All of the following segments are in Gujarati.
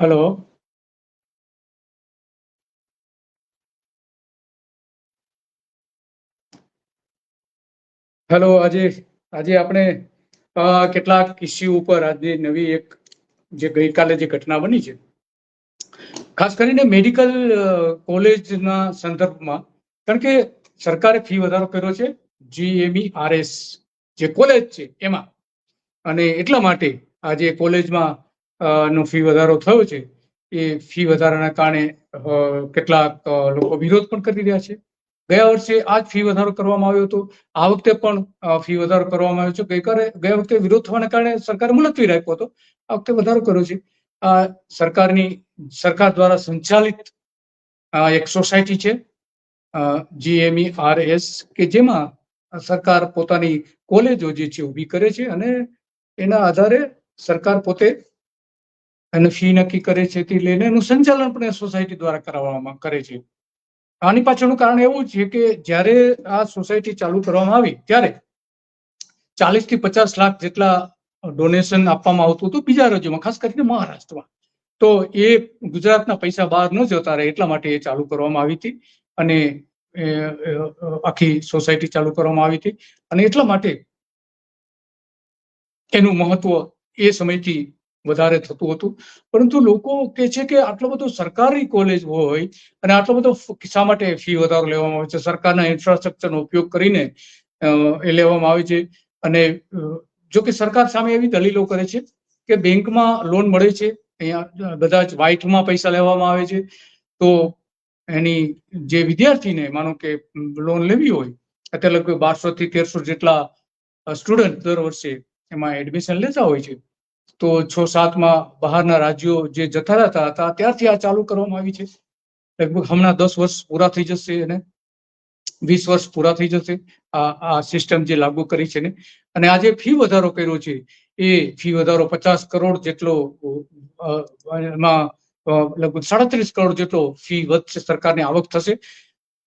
હલો હેલો આજે આજે આપણે કેટલાક ઇસ્યુ ઉપર આજે નવી એક જે ગઈકાલે જે ઘટના બની છે. ખાસ કરીને મેડિકલ કોલેજના સંદર્ભમાં, કારણ કે સરકારે ફી વધારો કર્યો છે જીએમઈ આરએસ જે કોલેજ છે, એમાં. અને એટલા માટે આજે કોલેજમાં નો ફી વધારો થયો છે, એ ફી વધારાના કારણે કેટલાક લોકો વિરોધ પણ કરી રહ્યા છે. ગયા વર્ષે આ જ ફી વધારો કરવામાં આવ્યો હતો. આ વખતે પણ ફી વધારો કરવામાં આવ્યો છે. ગઈકાલે, ગયા વખતે વિરોધ થવાના કારણે સરકારે મુલતવી રાખ્યો હતો. આ વખતે વધારો કર્યો છે. આ સરકારની, સરકાર દ્વારા સંચાલિત એક સોસાયટી છે જીએમઈ આરએસ કે જેમાં સરકાર પોતાની કોલેજો જે છે, ઊભી કરે છે અને એના આધારે સરકાર પોતે અને ફી નક્કી કરે છે તે લઈને એનું સંચાલન પણ એ સોસાયટી દ્વારા કરાવવામાં કરે છે. આની પાછળનું કારણ એવું છે કે જ્યારે આ સોસાયટી ચાલુ કરવામાં આવી, ત્યારે ચાલીસથી પચાસ લાખ જેટલા ડોનેશન આપવામાં આવતું હતું બીજા રાજ્યોમાં, ખાસ કરીને મહારાષ્ટ્રમાં. તો એ ગુજરાતના પૈસા બહાર ન જતા રહે એટલા માટે એ ચાલુ કરવામાં આવી હતી અને આખી સોસાયટી ચાલુ કરવામાં આવી હતી. અને એટલા માટે એનું મહત્વ એ સમયથી વધારે થતું હતું. પરંતુ લોકો કે છે કે આટલો બધો સરકારી કોલેજ હોય અને આટલો બધો શા માટે ફી વધારો લેવામાં આવે છે? સરકારના ઇન્ફ્રાસ્ટ્રક્ચરનો ઉપયોગ કરીને એ લેવામાં આવે છે. અને જો કે સરકાર સામે એવી દલીલો કરે છે કે બેંકમાં લોન મળે છે, અહીંયા બધા જ વ્હાઇટમાં પૈસા લેવામાં આવે છે. તો એની જે વિદ્યાર્થીને, માનો કે લોન લેવી હોય, અત્યારે લગભગ બારસો થી તેરસો જેટલા સ્ટુડન્ટ દર વર્ષે એમાં એડમિશન લેતા હોય છે. તો છ સાતમાં બહારના રાજ્યો જે જતા રહેતા હતા, ત્યારથી આ ચાલુ કરવામાં આવી છે. લગભગ હમણાં દસ વર્ષ પૂરા થઈ જશે અને વીસ વર્ષ પૂરા થઈ જશે આ આ સિસ્ટમ જે લાગુ કરી છે ને. અને આજે ફી વધારો કર્યો છે. એ ફી વધારો પચાસ કરોડ જેટલો એમાં લગભગ સાડત્રીસ કરોડ જેટલો ફી વધશે સરકારની આવક થશે.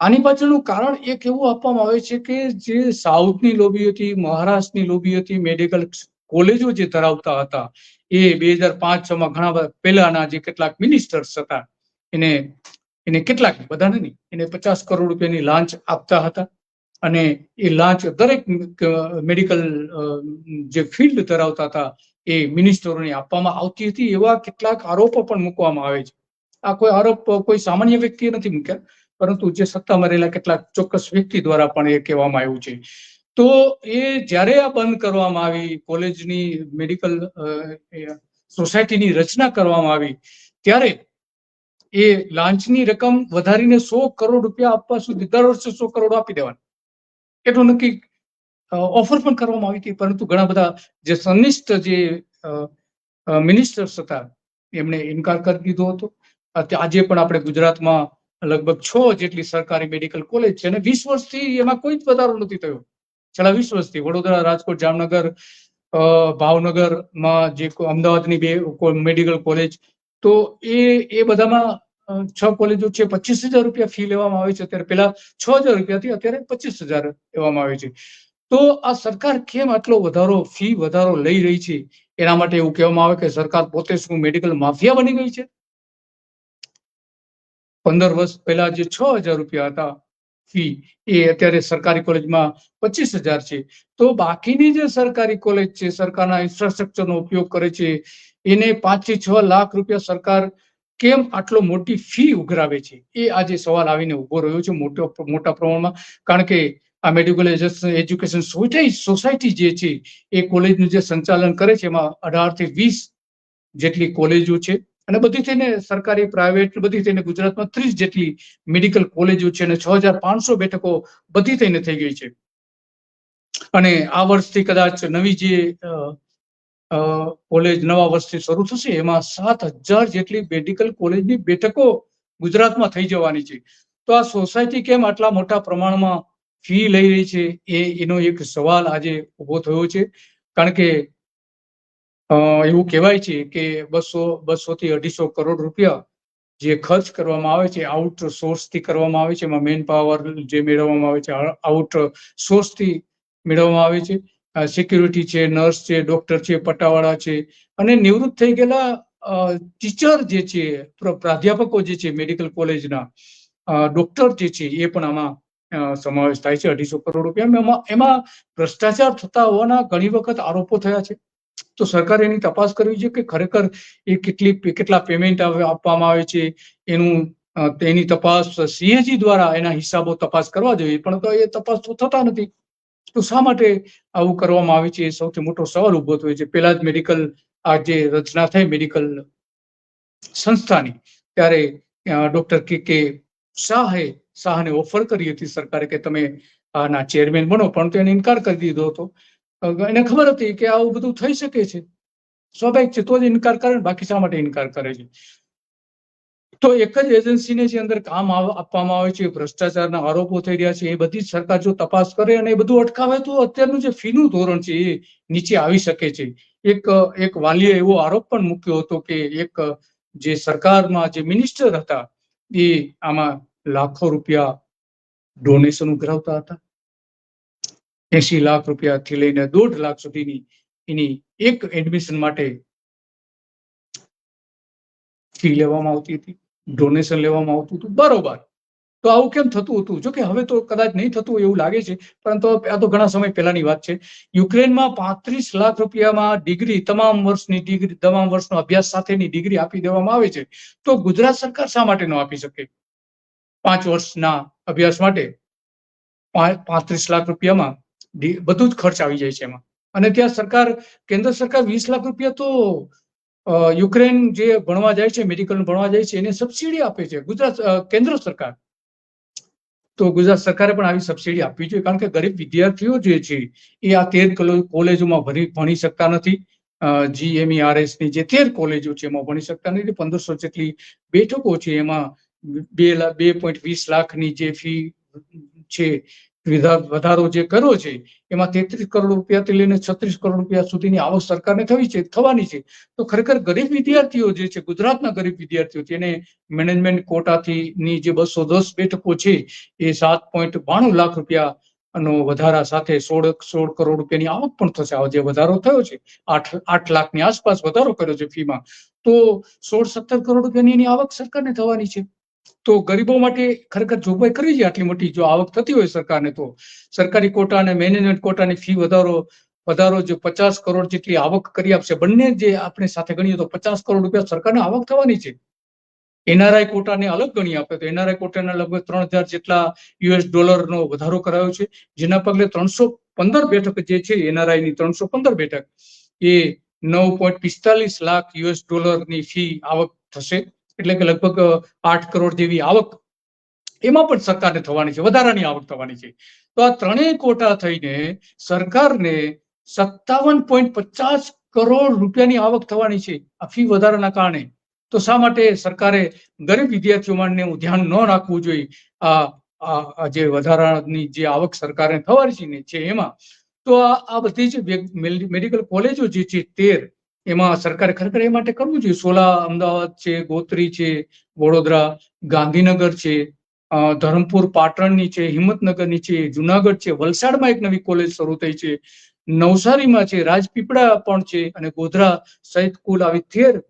આની પાછળનું કારણ એક એવું આપવામાં આવે છે કે જે સાઉથની લોબી હતી, મહારાષ્ટ્રની લોબી હતી મેડિકલ કોલેજો જે ધરાવતા હતા, એ બે હજાર પાંચ છ માં ઘણા પહેલાના જે કેટલાક મિનિસ્ટર્સ હતા, એને એને કેટલાક બધાને નહીં, એને પચાસ કરોડ રૂપિયાની લાંચ આપતા હતા. અને એ લાંચ દરેક મેડિકલ જે ફિલ્ડ ધરાવતા હતા, એ મિનિસ્ટરોને આપવામાં આવતી હતી, એવા કેટલાક આરોપો પણ મૂકવામાં આવે છે. આ કોઈ આરોપ, કોઈ સામાન્ય વ્યક્તિએ નથી મૂક્યા, પરંતુ જે સત્તામાં રહેલા કેટલાક ચોક્કસ વ્યક્તિ દ્વારા પણ એ કહેવામાં આવ્યું છે. તો એ જ્યારે આ બંધ કરવામાં આવી, કોલેજની મેડિકલ સોસાયટીની રચના કરવામાં આવી, ત્યારે એ લાંચની રકમ વધારીને સો કરોડ રૂપિયા આપવા સુધી દર વર્ષે સો કરોડ આપી દેવાના. એટલું નક્કી ઓફર પણ કરવામાં આવી હતી, પરંતુ ઘણા બધા જે સનિષ્ઠ જે મિનિસ્ટર્સ હતા, એમણે ઇનકાર કરી દીધો હતો. આજે પણ આપણે ગુજરાતમાં લગભગ છ જેટલી સરકારી મેડિકલ કોલેજ છે અને વીસ વર્ષથી એમાં કોઈ જ વધારો નથી થયો. છેલ્લા વીસ વર્ષથી વડોદરા, રાજકોટ, જામનગર ભાવનગરમાં જે અમદાવાદની બે મેડિકલ કોલેજ, તો એ એ બધામાં છ કોલેજો છે, પચીસ હજાર રૂપિયા ફી લેવામાં આવે છે. અત્યારે પેલા છ હજાર રૂપિયાથી અત્યારે પચીસ હજાર લેવામાં આવે છે. તો આ સરકાર કેમ આટલો વધારો, ફી વધારો લઈ રહી છે? એના માટે એવું કહેવામાં આવે કે સરકાર પોતે શું મેડિકલ માફિયા બની ગઈ છે? પંદર વર્ષ પહેલા જે છ હજાર રૂપિયા હતા ફી એ અત્યારે સરકારી કોલેજમાં પચીસ હજાર છે. તો બાકીની જે સરકારી કોલેજ છે, સરકારના ઇન્ફ્રાસ્ટ્રક્ચરનો ઉપયોગ કરે છે, એને પાંચથી છ લાખ રૂપિયા સરકાર કેમ આટલો મોટી ફી ઉઘરાવે છે? એ આજે સવાલ આવીને ઊભો રહ્યો છે મોટો, મોટા પ્રમાણમાં. કારણ કે આ મેડિકલ એજ્યુકેશન સોસાયટી જે છે, એ કોલેજનું જે સંચાલન કરે છે, એમાં અઢારથી વીસ જેટલી કોલેજો છે. અને બધી થઈને સરકારી પ્રાઇવેટ બધી થઈને ગુજરાતમાં ત્રીસ જેટલી મેડિકલ કોલેજો છે અને છ હજાર પાંચસો બેઠકો બધી થઈને થઈ ગઈ છે. અને આ વર્ષથી કદાચ નવી જે કોલેજ નવા વર્ષથી શરૂ થશે, એમાં સાત હજાર જેટલી મેડિકલ કોલેજની બેઠકો ગુજરાતમાં થઈ જવાની છે. તો આ સોસાયટી કેમ આટલા મોટા પ્રમાણમાં ફી લઈ રહી છે? એ, એનો એક સવાલ આજે ઊભો થયો છે. કારણ કે એવું કહેવાય છે કે બસો બસો થી અઢીસો કરોડ રૂપિયા જે ખર્ચ કરવામાં આવે છે આઉટ સોર્સથી કરવામાં આવે છે, એમાં મેન પાવર જે મેળવવામાં આવે છે આઉટ સોર્સથી મેળવવામાં આવે છે. સિક્યુરિટી છે નર્સ છે ડોક્ટર છે પટ્ટાવાળા છે અને નિવૃત્ત થઈ ગયેલા ટીચર જે છે પ્રાધ્યાપકો જે છે મેડિકલ કોલેજના ડોક્ટર જે છે, એ પણ આમાં સમાવેશ થાય છે, અઢીસો કરોડ રૂપિયા. એમાં એમાં ભ્રષ્ટાચાર થતા હોવાના ઘણી વખત આરોપો થયા છે. તો સરકારે એની તપાસ કરવી જોઈએ કે ખરેખર એ કેટલી, કેટલા પેમેન્ટ આપવામાં આવે છે, એનું તેની તપાસ સીએજી દ્વારા એના હિસાબો તપાસ કરવા જોઈએ, પણ તો એ તપાસ તો થતા નથી. તો શા માટે આવું કરવામાં આવે છે? એ સૌથી મોટો સવાલ ઊભો થયો છે. પેલા જ મેડિકલ આ જે રચના થઈ મેડિકલ સંસ્થાની, ત્યારે ડોક્ટર કે કે શાહે, શાહને ઓફર કરી હતી સરકારે કે તમે આના ચેરમેન બનો, પણ તો ઇનકાર કરી દીધો હતો. એને ખબર હતી કે આવું બધું થઈ શકે છે. સ્વાભાવિક છે, તો જ ઇનકાર કરે બાકી શા માટે ઇનકાર કરે છે? તો એક જ એજન્સીને જે અંદર કામ આપવામાં આવે છે, ભ્રષ્ટાચારના આરોપો થઈ રહ્યા છે, એ બધી સરકાર જો તપાસ કરે અને એ બધું અટકાવે, તો અત્યારનું જે ફીનું ધોરણ છે, એ નીચે આવી શકે છે. એક એક વાલીએ એવો આરોપ પણ મૂક્યો હતો કે એક જે સરકારમાં જે મિનિસ્ટર હતા, એ આમાં લાખો રૂપિયા ડોનેશન ઉઘરાવતા હતા. એસી લાખ રૂપિયાથી લઈને દોઢ લાખ સુધીની એની એક એડમિશન માટે ફી લેવામાં આવતી હતી ડોનેશન લેવામાં આવતું હતું, બરોબર. તો આવું કેમ થતું હતું? જો કે હવે તો કદાચ નહીં થતું એવું લાગે છે, પરંતુ આ તો ઘણા સમય પહેલાની વાત છે. યુક્રેનમાં પાંત્રીસ લાખ રૂપિયામાં ડિગ્રી તમામ વર્ષની ડિગ્રી તમામ વર્ષનો અભ્યાસ સાથેની ડિગ્રી આપી દેવામાં આવે છે. તો ગુજરાત સરકાર શા માટે ન આપી શકે? પાંચ વર્ષના અભ્યાસ માટે પાંત્રીસ લાખ રૂપિયામાં બધું જ ખર્ચ આવી જાય છે એમાં. અને ત્યાં સરકાર, કેન્દ્ર સરકાર વીસ લાખ રૂપિયા તો યુક્રેન જે ભણવા જાય છે મેડિકલ ભણવા જાય છે, એને સબસિડી આપે છે. ગુજરાત કેન્દ્ર સરકાર. તો ગુજરાત સરકારે પણ આવી સબસિડી આપવી જોઈએ. કારણ કે ગરીબ વિદ્યાર્થીઓ જે છે, એ આ તેર કોલે- કોલેજોમાં ભણી ભણી શકતા નથી. જીએમઈઆરએસની જે તેર કોલેજો છે, એમાં ભણી શકતા નથી. પંદરસો જેટલી બેઠકો છે, એમાં બે બે પોઈન્ટ વીસ લાખની જે ફી છે વધારો જે કર્યો છે, એમાં તેત્રીસ કરોડ રૂપિયાથી લઈને છત્રીસ કરોડ રૂપિયા સુધીની આવક સરકારને થવી છે, થવાની છે. તો ખરેખર ગરીબ વિદ્યાર્થીઓ જે છે, ગુજરાતના ગરીબ વિદ્યાર્થીઓ તેને મેનેજમેન્ટ કોટાથી જે બસો દસ બેઠકો છે, એ સાત પોઈન્ટ બાણું લાખ રૂપિયા નો વધારા સાથે સોળ સોળ કરોડ રૂપિયાની આવક પણ થશે. જે વધારો થયો છે, આઠ આઠ લાખની આસપાસ વધારો કર્યો છે ફીમાં. તો સોળ, સત્તર કરોડ રૂપિયાની એની આવક સરકારને થવાની છે. તો ગરીબો માટે ખરેખર જોગવાઈ કરવી છે આટલી મોટી જો આવક થતી હોય સરકારને તો. સરકારી કોટા અને મેનેજમેન્ટ કોટાની ફી વધારો વધારો જે પચાસ કરોડ જેટલી આવક કરી આપશે. બંને જે આપણે સાથે ગણીએ તો પચાસ કરોડ રૂપિયા સરકારને આવક થવાની છે. એનઆરઆઈ કોટાને અલગ ગણી આપે તો એનઆરઆઈ કોટાના લગભગ ત્રણ હજાર જેટલા યુએસ ડોલરનો વધારો કરાયો છે. જેના પગલે ત્રણસો પંદર બેઠક જે છે એનઆરઆઈની ત્રણસો પંદર બેઠક એ નવ પોઈન્ટ પિસ્તાલીસ લાખ યુએસ ડોલરની ફી આવક થશે. એટલે કે લગભગ આઠ કરોડ જેવી આવક એમાં પણ સરકારને થવાની છે, વધારાની આવક થવાની છે. તો આ ત્રણેય કોટા થઈને સરકારને સત્તાવન પોઈન્ટ પચાસ કરોડ રૂપિયાની આવક થવાની છે. આ ફી વધારાના કારણે. તો શા માટે સરકારે ગરીબ વિદ્યાર્થીઓ માટે ધ્યાન ન રાખવું જોઈએ? આ જે વધારાની જે આવક સરકારને થવાની છે એમાં, તો આ બધી જ મેડિકલ કોલેજો જે છે, તેર એમાં સરકારે ખરેખર એ માટે કરવું જોઈએ. સોલા અમદાવાદ છે, ગોત્રી છે, વડોદરા, ગાંધીનગર છે ધરમપુર, પાટણની છે, હિંમતનગરની છે, જુનાગઢ છે, વલસાડમાં એક નવી કોલેજ શરૂ થઈ છે. નવસારીમાં છે, રાજપીપળા પણ છે અને ગોધરા સહિત કુલ આવી તેર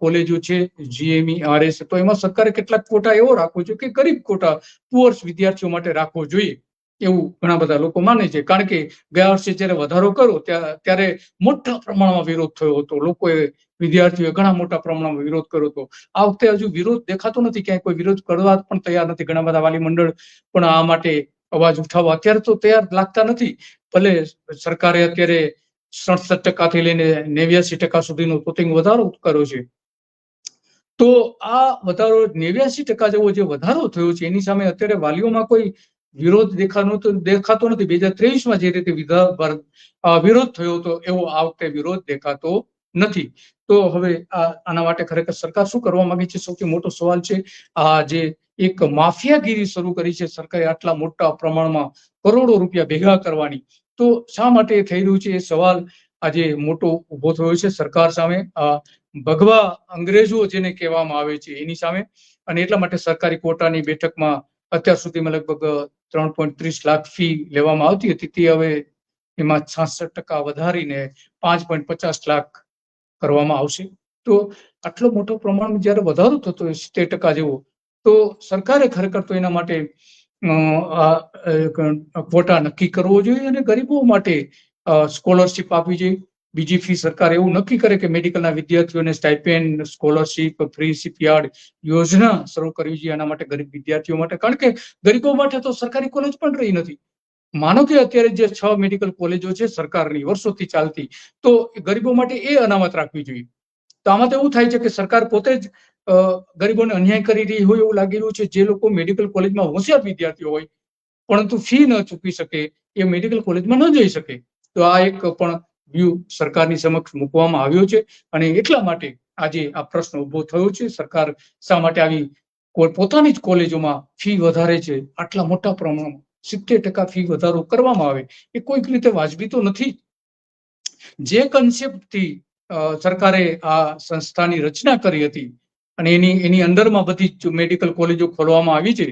કોલેજો છે, જીએમઈ, આરએસ. તો એમાં સરકારે કેટલાક કોટા એવો રાખવો જોઈએ કે ગરીબ કોટા, પુઅર્સ વિદ્યાર્થીઓ માટે રાખવો જોઈએ. એવું ઘણા બધા લોકો માને છે. કારણ કે ગયા વર્ષે જ્યારે વધારો કર્યો ત્યારે મોટા પ્રમાણમાં વિરોધ થયો હતો. લોકોએ, વિદ્યાર્થીઓએ ઘણા મોટા પ્રમાણમાં વિરોધ કર્યો હતો. આ વખતે હજુ વિરોધ દેખાતો નથી. ક્યાંય કોઈ વિરોધ કરવા પણ તૈયાર નથી. ઘણા બધા વાલી મંડળ પણ આ માટે અવાજ ઉઠાવવા અત્યારે તો તૈયાર લાગતા નથી. ભલે સરકારે અત્યારે સડસઠ ટકાથી લઈને નેવ્યાસી ટકા સુધીનો પોતિંગ વધારો કર્યો છે. તો આ વધારો નેવ્યાસી ટકા જેવો જે વધારો થયો છે, એની સામે અત્યારે વાલીઓમાં કોઈ વિરોધ દેખાનો તો દેખાતો નથી. બે હજાર ત્રેવીસમાં જે રીતે વિરોધ થયો હતો, એવો આ વખતે વિરોધ દેખાતો નથી. તો હવે આના માટે ખરેખર સરકાર શું કરવા માંગે છે? સૌથી મોટો સવાલ છે, આ જે એક માફિયાગીરી શરૂ કરી છે, સરકારે આટલા મોટા પ્રમાણમાં કરોડો રૂપિયા ભેગા કરવાની. તો શા માટે થઈ રહ્યું છે? એ સવાલ આજે મોટો ઊભો થયો છે સરકાર સામે. ભગવા અંગ્રેજો જેને કહેવામાં આવે છે, એની સામે. અને એટલા માટે સરકારી કોટાની બેઠકમાં અત્યાર સુધીમાં લગભગ ત્રણ પોઈન્ટ ત્રીસ લાખ ફી લેવામાં આવતી હતી. તે હવે એમાં છાસઠ ટકા વધારીને પાંચ પોઈન્ટ પચાસ લાખ કરવામાં આવશે. તો આટલો મોટો પ્રમાણમાં જ્યારે વધારો થતો હોય સિત્તેર ટકા જેવો, તો સરકારે ખરેખર તો એના માટે ક્વોટા નક્કી કરવો જોઈએ અને ગરીબો માટે સ્કોલરશીપ આપવી જોઈએ. બીજી ફી સરકાર એવું નક્કી કરે કે મેડિકલના વિદ્યાર્થીઓને સ્ટાઇપેન્ડ, સ્કોલરશીપ ફ્રી શિપયાર્ડ યોજના શરૂ કરવી જોઈએ. એના માટે ગરીબ વિદ્યાર્થીઓ માટે. કારણ કે ગરીબો માટે તો સરકારી કોલેજ પણ રહી નથી. માનો કે અત્યારે જે છ મેડિકલ કોલેજો છે સરકારની વર્ષોથી ચાલતી, તો ગરીબો માટે એ અનામત રાખવી જોઈએ. તો આમાં તો એવું થાય છે કે સરકાર પોતે જ ગરીબોને અન્યાય કરી રહી હોય એવું લાગી રહ્યું છે. જે લોકો મેડિકલ કોલેજમાં હોશિયાર વિદ્યાર્થીઓ હોય, પરંતુ ફી ન ચૂકવી શકે, એ મેડિકલ કોલેજમાં ન જઈ શકે. તો આ એક પણ વ્યૂ સરકારની સમક્ષ મૂકવામાં આવ્યો છે અને એટલા માટે આજે આ પ્રશ્ન ઊભો થયો છે. સરકાર શા માટે આવી પોતાની જ કોલેજોમાં ફી વધારે છે? આટલા મોટા પ્રમાણમાં સિત્તેર ટકા ફી વધારો કરવામાં આવે એ કોઈક રીતે વાજબી તો નથી? જે કન્સેપ્ટથી સરકારે આ સંસ્થાની રચના કરી હતી અને એની એની અંદરમાં બધી જ મેડિકલ કોલેજો ખોલવામાં આવી છે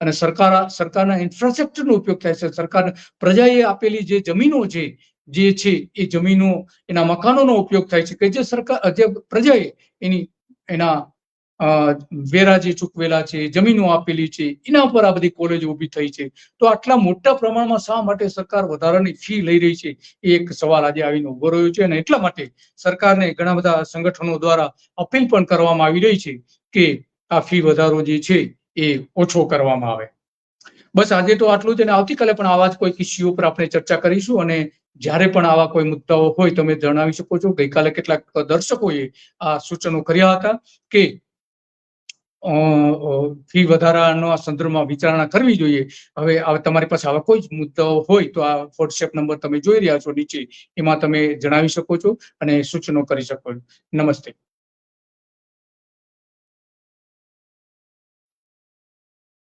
અને સરકાર સરકારના ઇન્ફ્રાસ્ટ્રક્ચરનો ઉપયોગ થાય છે. સરકાર પ્રજાએ આપેલી જે જમીનો છે જે છે એ જમીનો, એના મકાનોનો ઉપયોગ થાય છે કે જે સરકાર જે પ્રજાએ એની, એના વેરા જે ચૂકવેલા છે, જમીનો આપેલી છે, એના પર આ બધી કોલેજો ઊભી થઈ છે. તો આટલા મોટા પ્રમાણમાં શા માટે સરકાર વધારાની ફી લઈ રહી છે? એ એક સવાલ આજે આવીને ઊભો રહ્યો છે અને એટલા માટે સરકારને ઘણા બધા સંગઠનો દ્વારા અપીલ પણ કરવામાં આવી રહી છે કે આ ફી વધારો જે છે એ ઓછો કરવામાં આવે. બસ આજે તો આટલું જ અને આવતીકાલે પણ આવા જ કોઈ ઇસ્યુ ઉપર આપણે ચર્ચા કરીશું અને જ્યારે પણ આવા કોઈ મુદ્દાઓ હોય, તમે જણાવી શકો છો. ગઈકાલે કેટલાક દર્શકોએ આ સૂચનો કર્યા હતા કે ફી વધારાના સંદર્ભમાં વિચારણા કરવી જોઈએ. હવે તમારી પાસે આવા કોઈ જ મુદ્દાઓ હોય તો આ વોટ્સએપ નંબર તમે જોઈ રહ્યા છો નીચે. એમાં તમે જણાવી શકો છો અને સૂચનો કરી શકો છો. નમસ્તે.